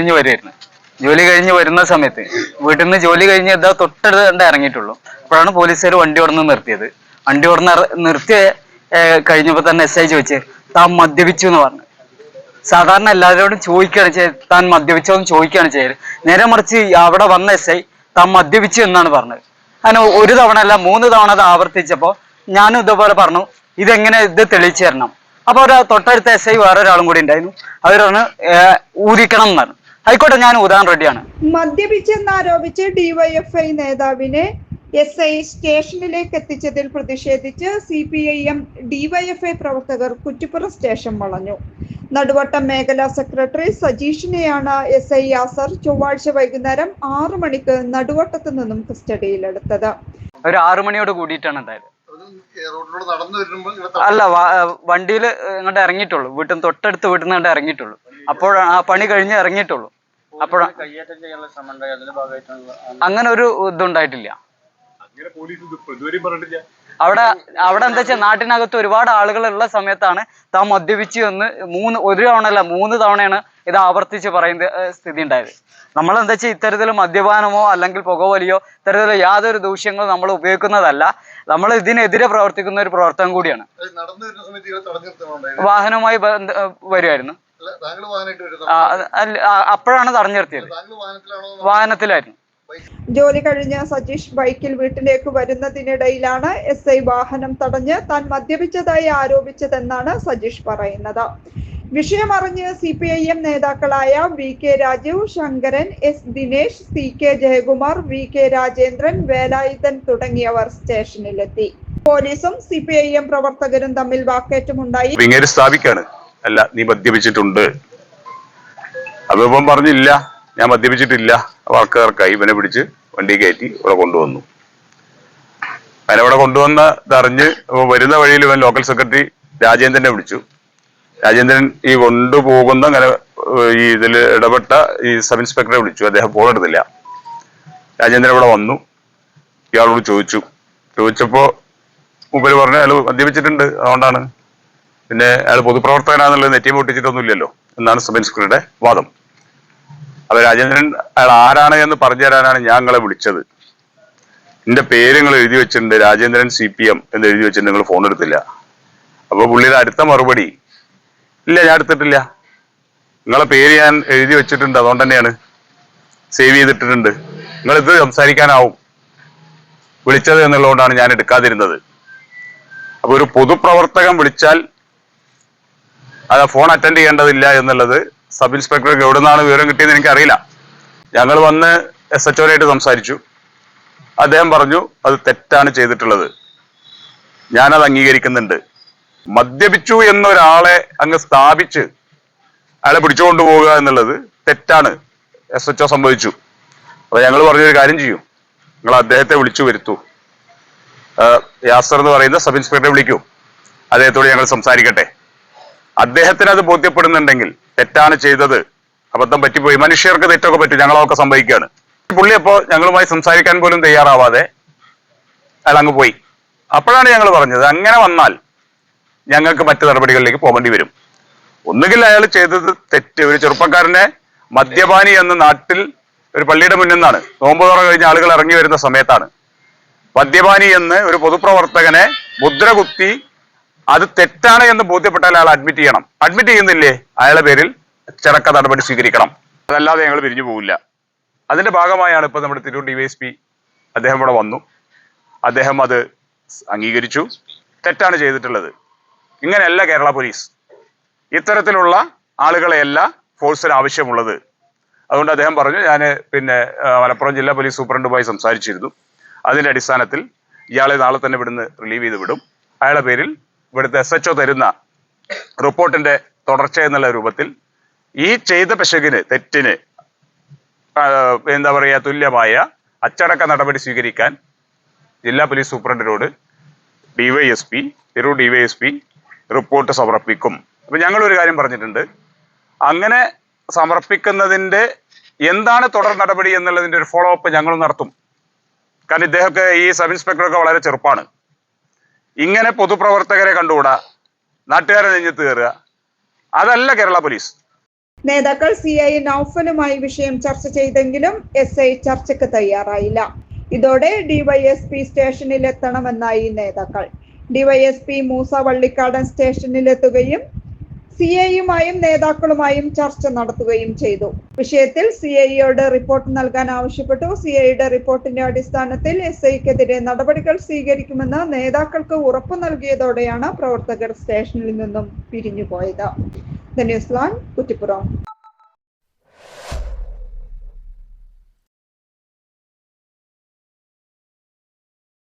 കഴിഞ്ഞ് വരുമായിരുന്നു ജോലി കഴിഞ്ഞ് വരുന്ന സമയത്ത് വീട്ടിൽ നിന്ന് ജോലി കഴിഞ്ഞ് ഇതാ തൊട്ടടുത്ത് ഇറങ്ങിയിട്ടുള്ളൂ. അപ്പോഴാണ് പോലീസുകാർ വണ്ടി നിന്ന് നിർത്തിയത്. വണ്ടി ഉടന്ന് നിർത്തി നിർത്തിയ ഏർ, കഴിഞ്ഞപ്പോ തന്നെ എസ് ഐ ചോദിച്ച് താൻ മദ്യപിച്ചു എന്ന് പറഞ്ഞു. സാധാരണ എല്ലാവരോടും ചോദിക്കുകയാണ് ചെയ്ത് താൻ മദ്യപിച്ചോ എന്ന് ചോദിക്കുകയാണ് ചെയ്തത് നേരെ മറിച്ച് അവിടെ വന്ന എസ് ഐ താൻ മദ്യപിച്ചു എന്നാണ് പറഞ്ഞത്. അങ്ങനെ ഒരു തവണ അല്ല മൂന്ന് തവണ അത് ആവർത്തിച്ചപ്പോൾ ഞാനും ഇതുപോലെ പറഞ്ഞു ഇതെങ്ങനെ ഇത് തെളിയിച്ചു തരണം? അപ്പൊ ഒരു തൊട്ടടുത്ത എസ് ഐ വേറെ ഒരാളും കൂടി ഉണ്ടായിരുന്നു. അവരാണ് ഊതിക്കണം എന്നാണ് ആയിക്കോട്ടെ ഞാൻ ഉദാഹരണം റെഡിയാണ്. മദ്യപിച്ചെന്നാരോപിച്ച് ഡിവൈഎഫ്ഐ നേതാവിനെ എസ് ഐ സ്റ്റേഷനിലേക്ക് എത്തിച്ചതിൽ പ്രതിഷേധിച്ച് C P I M DYFI പ്രവർത്തകർ കുറ്റിപ്പുറം സ്റ്റേഷൻ വളഞ്ഞു. നടുവട്ടം മേഖലാ സെക്രട്ടറി സജീഷിനെയാണ് എസ് ഐ യാസർ ചൊവ്വാഴ്ച വൈകുന്നേരം ആറു മണിക്ക് നടുവട്ടത്തു നിന്നും കസ്റ്റഡിയിലെടുത്തത്. ഒരു ആറു മണിയോട് കൂടിയിട്ടാണ് ഉണ്ടായത് റോഡിലൂടെ നടന്നു വരുമ്പോൾ അല്ല വണ്ടിയിൽ ഇങ്ങോട്ട് ഇറങ്ങിയിട്ടുള്ളൂ. വീട്ടിൽ നിന്ന് തൊട്ടടുത്ത് വീട്ടിൽ നിന്ന് ഇങ്ങോട്ട് ഇറങ്ങിയിട്ടുള്ളൂ. അപ്പോഴാണ് ആ പണി കഴിഞ്ഞ് ഇറങ്ങിയിട്ടുള്ളൂ. അപ്പോഴാണ് അങ്ങനെ ഒരു ഇതുണ്ടായിട്ടില്ല. അവിടെ അവിടെ എന്താ വെച്ചാൽ നാട്ടിനകത്ത് ഒരുപാട് ആളുകൾ ഉള്ള സമയത്താണ് താൻ മദ്യപിച്ച് എന്ന് മൂന്ന് ഒരു തവണ അല്ല മൂന്ന് തവണയാണ് ഇത് ആവർത്തിച്ച് പറയുന്ന സ്ഥിതി ഉണ്ടായത്. നമ്മൾ എന്താ വെച്ചാൽ ഇത്തരത്തിൽ മദ്യപാനമോ അല്ലെങ്കിൽ പുകവലിയോ ഇത്തരത്തിൽ യാതൊരു ദൂഷ്യങ്ങളും നമ്മൾ ഉപയോഗിക്കുന്നതല്ല. നമ്മൾ ഇതിനെതിരെ പ്രവർത്തിക്കുന്ന ഒരു പ്രവർത്തനം കൂടിയാണ്. നടന്നു വരുന്ന സമയത്ത് തടഞ്ഞു നിർത്തണുണ്ടായിരുന്നു വാഹനവുമായി വരുമായിരുന്നു അപ്പോഴാണ് തടഞ്ഞു നിർത്തിയത്. വാഹനത്തിലാണോ വാഹനത്തിലായിരുന്നു. ജോലി കഴിഞ്ഞ സജീഷ് ബൈക്കിൽ വീട്ടിലേക്ക് വരുന്നതിനിടയിലാണ് എസ് ഐ വാഹനം തടഞ്ഞ് താൻ മദ്യപിച്ചതായി ആരോപിച്ചതെന്നാണ് സജീഷ് പറയുന്നത്. വിഷയമറിഞ്ഞ് സി പി ഐ എം നേതാക്കളായ V K Rajeev Sankaran S Dinesh C K Jayakumar V K Rajendran Velayudhan തുടങ്ങിയവർ സ്റ്റേഷനിലെത്തി. പോലീസും സി പി ഐ എം പ്രവർത്തകരും തമ്മിൽ വാക്കേറ്റമുണ്ടായി. പിന്നീട് സ്ഥാപിക്കാണ്. അല്ല നീ മദ്യപിച്ചിട്ടുണ്ട്. അപ്പൊ പറഞ്ഞില്ല. ഞാൻ മദ്യപിച്ചിട്ടില്ല. വാക്കുകാർക്കായി ഇവനെ പിടിച്ച് വണ്ടി കയറ്റി ഇവിടെ കൊണ്ടുവന്നു. അങ്ങനെ ഇവിടെ കൊണ്ടുവന്ന ഇതറിഞ്ഞ് വരുന്ന വഴിയിൽ ഇവൻ ലോക്കൽ സെക്രട്ടറി രാജേന്ദ്രനെ വിളിച്ചു. രാജേന്ദ്രൻ ഈ കൊണ്ടുപോകുന്ന അങ്ങനെ ഈ ഇതിൽ ഇടപെട്ട ഈ സബ് ഇൻസ്പെക്ടറെ വിളിച്ചു. അദ്ദേഹം ഫോൺ രാജേന്ദ്രൻ ഇവിടെ വന്നു. ഇയാളോട് ചോദിച്ചു. ചോദിച്ചപ്പോ മുമ്പിൽ പറഞ്ഞു അയാൾ മദ്യപിച്ചിട്ടുണ്ട്. അതുകൊണ്ടാണ്. പിന്നെ അയാൾ പൊതുപ്രവർത്തകനാന്നുള്ളത് നെറ്റിയും പൊട്ടിച്ചിട്ടൊന്നുമില്ലല്ലോ. എന്നാണ് സബ് ഇൻസ്പെക്ടറുടെ വാദം. അപ്പൊ രാജേന്ദ്രൻ അയാൾ ആരാണ് എന്ന് പറഞ്ഞു തരാനാണ് ഞാൻ നിങ്ങളെ വിളിച്ചത്. എന്റെ പേര് നിങ്ങൾ എഴുതി വെച്ചിട്ടുണ്ട് രാജേന്ദ്രൻ സി പി എം എന്ന് എഴുതി വെച്ചിട്ടുണ്ട്. നിങ്ങൾ ഫോൺ എടുത്തില്ല. അപ്പൊ പുള്ളിയുടെ അടുത്ത മറുപടി ഇല്ല ഞാൻ എടുത്തിട്ടില്ല. നിങ്ങളെ പേര് ഞാൻ എഴുതി വെച്ചിട്ടുണ്ട് അതുകൊണ്ട് തന്നെയാണ് സേവ് ചെയ്തിട്ടിട്ടുണ്ട്. നിങ്ങൾ ഇത് സംസാരിക്കാനാവും. വിളിച്ചത് എന്നുള്ളതുകൊണ്ടാണ് ഞാൻ എടുക്കാതിരുന്നത്. അപ്പൊ ഒരു പൊതുപ്രവർത്തകൻ വിളിച്ചാൽ അത് ഫോൺ അറ്റൻഡ് ചെയ്യേണ്ടതില്ല എന്നുള്ളത് സബ് ഇൻസ്പെക്ടർക്ക് എവിടെ നിന്നാണ് വിവരം കിട്ടിയെന്ന് എനിക്കറിയില്ല. ഞങ്ങൾ വന്ന് എസ് എച്ച് ഒരായിട്ട് സംസാരിച്ചു. അദ്ദേഹം പറഞ്ഞു അത് തെറ്റാണ് ചെയ്തിട്ടുള്ളത്. ഞാനത് അംഗീകരിക്കുന്നുണ്ട്. മദ്യപിച്ചു എന്നൊരാളെ അങ്ങ് സ്ഥാപിച്ച് അയാളെ പിടിച്ചുകൊണ്ട് പോവുക എന്നുള്ളത് തെറ്റാണ്. എസ് എച്ച് ഒ സംഭവിച്ചു അപ്പൊ ഞങ്ങൾ പറഞ്ഞൊരു കാര്യം ചെയ്യും. നിങ്ങൾ അദ്ദേഹത്തെ വിളിച്ചു വരുത്തൂ. യാസർ എന്ന് പറയുന്ന സബ് ഇൻസ്പെക്ടറെ വിളിക്കൂ. അദ്ദേഹത്തോട് ഞങ്ങൾ സംസാരിക്കട്ടെ. അദ്ദേഹത്തിന് അത് ബോധ്യപ്പെടുന്നുണ്ടെങ്കിൽ തെറ്റാണ് ചെയ്തത്. അബദ്ധം പറ്റിപ്പോയി. മനുഷ്യർക്ക് തെറ്റൊക്കെ പറ്റും. ഞങ്ങളൊക്കെ സംഭവിക്കുകയാണ്. പുള്ളി അപ്പോ ഞങ്ങളുമായി സംസാരിക്കാൻ പോലും തയ്യാറാവാതെ അയാൾ അങ്ങ് പോയി. അപ്പോഴാണ് ഞങ്ങൾ പറഞ്ഞത്. അങ്ങനെ വന്നാൽ ഞങ്ങൾക്ക് മറ്റു നടപടികളിലേക്ക് പോകേണ്ടി വരും. ഒന്നുകിൽ അയാൾ ചെയ്തത് തെറ്റ്. ഒരു ചെറുപ്പക്കാരനെ മദ്യപാനി എന്ന നാട്ടിൽ ഒരു പള്ളിയുടെ മുന്നിൽ നിന്നാണ്. നോമ്പ് തുറ കഴിഞ്ഞ ആളുകൾ ഇറങ്ങി വരുന്ന സമയത്താണ്. മദ്യപാനി എന്ന് ഒരു പൊതുപ്രവർത്തകനെ മുദ്ര കുത്തി അത് തെറ്റാണ് എന്ന് ബോധ്യപ്പെട്ടാൽ അയാൾ അഡ്മിറ്റ് ചെയ്യണം. അഡ്മിറ്റ് ചെയ്യുന്നില്ലേ? അയാളുടെ പേരിൽ ചിറക്ക നടപടി സ്വീകരിക്കണം. അതല്ലാതെ ഞങ്ങൾ പിരിഞ്ഞു പോകില്ല അതിന്റെ ഭാഗമായാണ് ഇപ്പൊ നമ്മുടെ തിരൂർ ഡിവൈഎസ്പി അദ്ദേഹം ഇവിടെ വന്നു. അദ്ദേഹം അത് അംഗീകരിച്ചു. തെറ്റാണ് ചെയ്തിട്ടുള്ളത്. ഇങ്ങനെയല്ല കേരള പോലീസ്. ഇത്തരത്തിലുള്ള ആളുകളെയല്ല ഫോഴ്സിന് ആവശ്യമുള്ളത്. അതുകൊണ്ട് അദ്ദേഹം പറഞ്ഞു ഞാൻ പിന്നെ മലപ്പുറം ജില്ലാ പോലീസ് സൂപ്രണ്ടുമായി സംസാരിച്ചിരുന്നു. അതിന്റെ അടിസ്ഥാനത്തിൽ ഇയാളെ നാളെ തന്നെ ഇവിടുന്ന് റിലീവ് ചെയ്ത് വിടും. അയാളുടെ പേരിൽ ഇവിടുത്തെ എസ് എച്ച് തരുന്ന റിപ്പോർട്ടിന്റെ തുടർച്ച എന്നുള്ള രൂപത്തിൽ ഈ ചെയ്ത പിശകിന് തെറ്റിന് എന്താ പറയുക തുല്യമായ അച്ചടക്ക നടപടി സ്വീകരിക്കാൻ ജില്ലാ പോലീസ് സൂപ്രണ്ടിനോട് ഡിവൈഎസ്പി തിരൂർ ഡിവൈഎസ്പി റിപ്പോർട്ട് സമർപ്പിക്കും. അപ്പൊ ഞങ്ങൾ ഒരു കാര്യം പറഞ്ഞിട്ടുണ്ട്. അങ്ങനെ സമർപ്പിക്കുന്നതിന്റെ എന്താണ് തുടർ നടപടി എന്നുള്ളതിന്റെ ഒരു ഫോളോ അപ്പ് ഞങ്ങൾ നടത്തും. കാരണം ഇദ്ദേഹമൊക്കെ ഈ സബ് ഇൻസ്പെക്ടറൊക്കെ വളരെ ചെറുപ്പാണ്. ഇങ്ങനെ പൊതുപ്രവർത്തകരെ കണ്ടുകൂടാ? നാട്ടുകാരെ നെഞ്ഞത്ത് കയറുക? അതല്ല കേരള പോലീസ്. നേതാക്കൾ സി ഐ നൌഫലുമായി വിഷയം ചർച്ച ചെയ്തെങ്കിലും എസ് ഐ ചർച്ചയ്ക്ക് തയ്യാറായില്ല. ഇതോടെ ഡിവൈഎസ്പി സ്റ്റേഷനിൽ എത്തണമെന്നായി നേതാക്കൾ. ഡിവൈഎസ്പി മൂസ വള്ളിക്കാടൻ സ്റ്റേഷനിലെത്തുകയും സി ഐയുമായും നേതാക്കളുമായും ചർച്ച നടത്തുകയും ചെയ്തു. വിഷയത്തിൽ സി ഐയോട് റിപ്പോർട്ട് നൽകാൻ ആവശ്യപ്പെട്ടു. സി ഐയുടെ റിപ്പോർട്ടിന്റെ അടിസ്ഥാനത്തിൽ എസ് ഐക്കെതിരെ നടപടികൾ സ്വീകരിക്കുമെന്ന് നേതാക്കൾക്ക് ഉറപ്പു നൽകിയതോടെയാണ് പ്രവർത്തകർ സ്റ്റേഷനിൽ നിന്നും പിരിഞ്ഞുപോയത്. ന്യൂസ് കുറ്റിപ്പുറം.